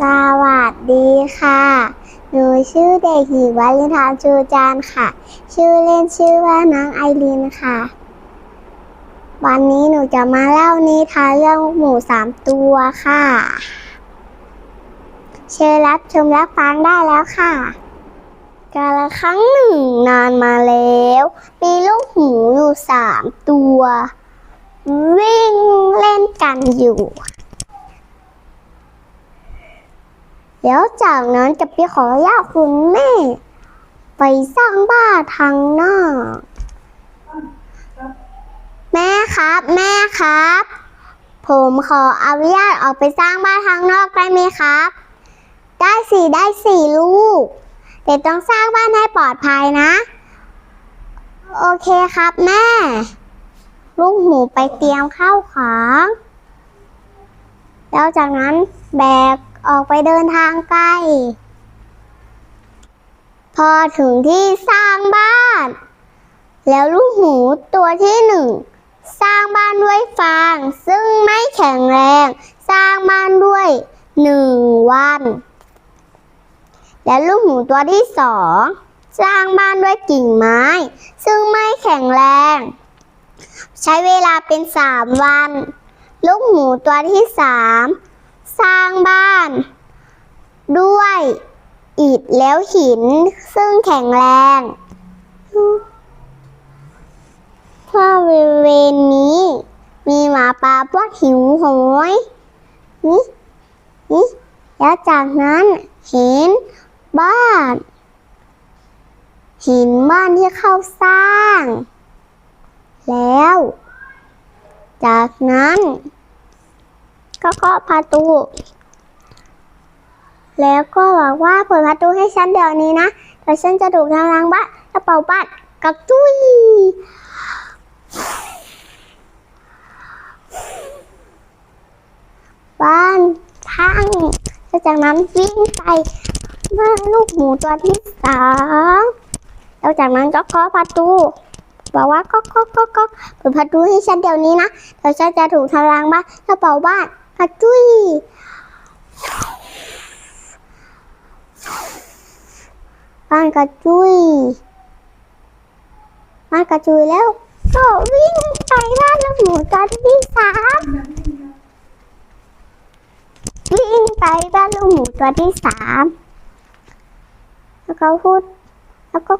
สวัสดีค่ะ หนูชื่อเด็กหญิงวัลินทานชูจานค่ะ ชื่อเล่นชื่อว่าน้องไอรินค่ะ วันนี้หนูจะมาเล่านิทานเรื่องหมูสามตัวค่ะ เชิญรับชมรับฟังได้แล้วค่ะกาละครั้งหนึ่งนานมาแล้ว มีลูกหมูอยู่สามตัว วิ่งเล่นกันอยู่ แล้วจากนั้นจะไปขอย่าคุณแม่ ไปสร้างบ้านทางนอก แม่ครับ แม่ครับ ผมขออนุญาตออกไปสร้างบ้านทางนอกได้ไหมครับ ได้สิได้สิลูกแต่ต้องสร้างบ้านให้ปลอดภัยนะ โอเคครับแม่ ลูกหมูไปเตรียมข้าวของ แล้วจากนั้นแบก ออกไปเดินทางไกล พอถึงที่สร้างบ้าน แล้วลูกหมูตัวที่หนึ่งสร้างบ้านด้วยฟาง ซึ่งไม่แข็งแรง สร้างบ้านด้วยหนึ่งวัน และลูกหมูตัวที่สองสร้างบ้านด้วยกิ่งไม้ ซึ่งไม่แข็งแรง ใช้เวลาเป็นสามวัน ลูกหมูตัวที่สาม สร้างบ้าน ด้วยอิฐแล้วหินซึ่งแข็งแรงเพราะบริเวณนี้ มีหมาป่าพวกหิวโหยนี่นี่แล้วจากนั้นเห็นบ้านหินบ้านที่เขาสร้าง แล้ว จากนั้น ก็เคาะประตู แล้วก็บอกว่าเปิดประตูให้ฉันเดี๋ยวนี้นะเดี๋ยวฉันจะถูกทางล้างบ้านกระเป๋าบ้านกับจุ้ยบ้านพังจากนั้นวิ่งไปบ้านลูกหมูตัวที่สองแล้วจากนั้นก็เคาะประตูบอกว่าก็ก็ก็ก็เปิดประตูให้ฉันเดี๋ยวนี้นะเดี๋ยวฉันจะถูกทางล้างบ้านกระเป๋าบ้าน กระจุ้ยบ้านกระจุยบ้านกระจุยแล้วก็วิ่งไปบ้านลูกหมูตัวที่สามวิ่งไปบ้านลูกหมูตัวที่สามแล้วก็พูด แล้วก็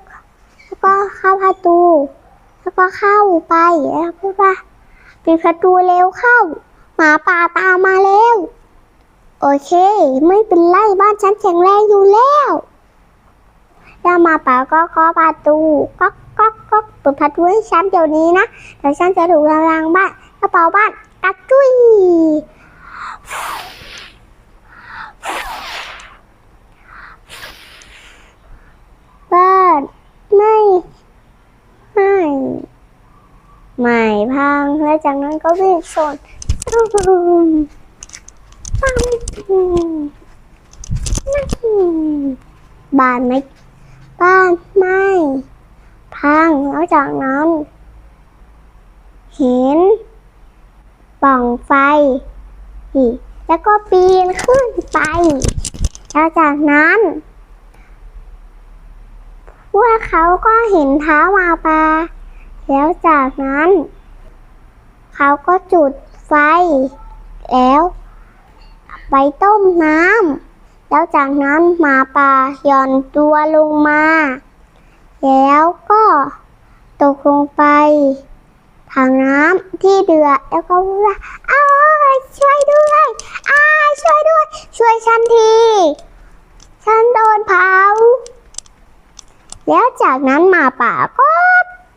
แล้วก็เข้าประตู แล้วก็เข้าไปแล้วพูดว่าปิดประตูเร็วเข้า หมาป่าตามมาแล้วโอเค ไม่เป็นไรบ้านฉันแข็งแรงอยู่แล้วแล้วหมาป่าก็เคาะประตูก๊อกก๊อกก๊อกเปิดประตูให้ฉันเดี๋ยวนี้นะเดี๋ยวฉันจะถูกทางล้างบ้านกระเป๋าบ้านกระจุยบ้านไม่ไม่ไม่พังแล้วจากนั้นก็วิ่งชน บ้านไม่บ้านไม่พังแล้วจากนั้น เห็นป่องไฟอีกแล้วก็ปีนขึ้นไป แล้วจากนั้น พวกเขาก็เห็นเท้ามาปลาแล้วจากนั้น เขาก็จุด ไฟ แล้ว ไปต้มน้ำแล้วจากนั้นหมาป่าหย่อนตัวลงมา แล้วก็ตกลงไปทางน้ำที่เดือดแล้วก็พูดว่าอ้าช่วยด้วยอ้าช่วยด้วย ช่วยฉันที ฉันโดนเผา แล้วจากนั้นหมาป่าก็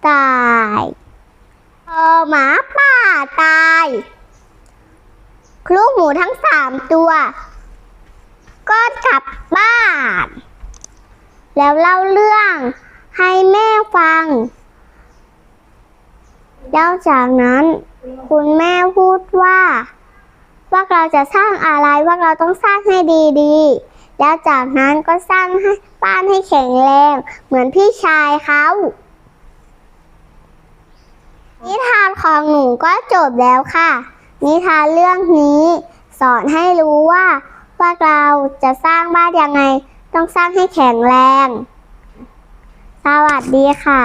ตายพอหมาป่าตาย ลูกหมูทั้งสามตัว ก็กลับบ้าน แล้วเล่าเรื่องให้แม่ฟัง แล้วจากนั้น คุณแม่พูดว่าว่าเราจะสร้างอะไรว่าเราต้องสร้างให้ดีๆ แล้วจากนั้นก็สร้างให้บ้านให้แข็งแรง เหมือนพี่ชายเขานิทานของหนูก็จบแล้วค่ะ นิทานเรื่องนี้ สอนให้รู้ว่าว่าเราจะสร้างบ้านยังไง ต้องสร้างให้แข็งแรง สวัสดีค่ะ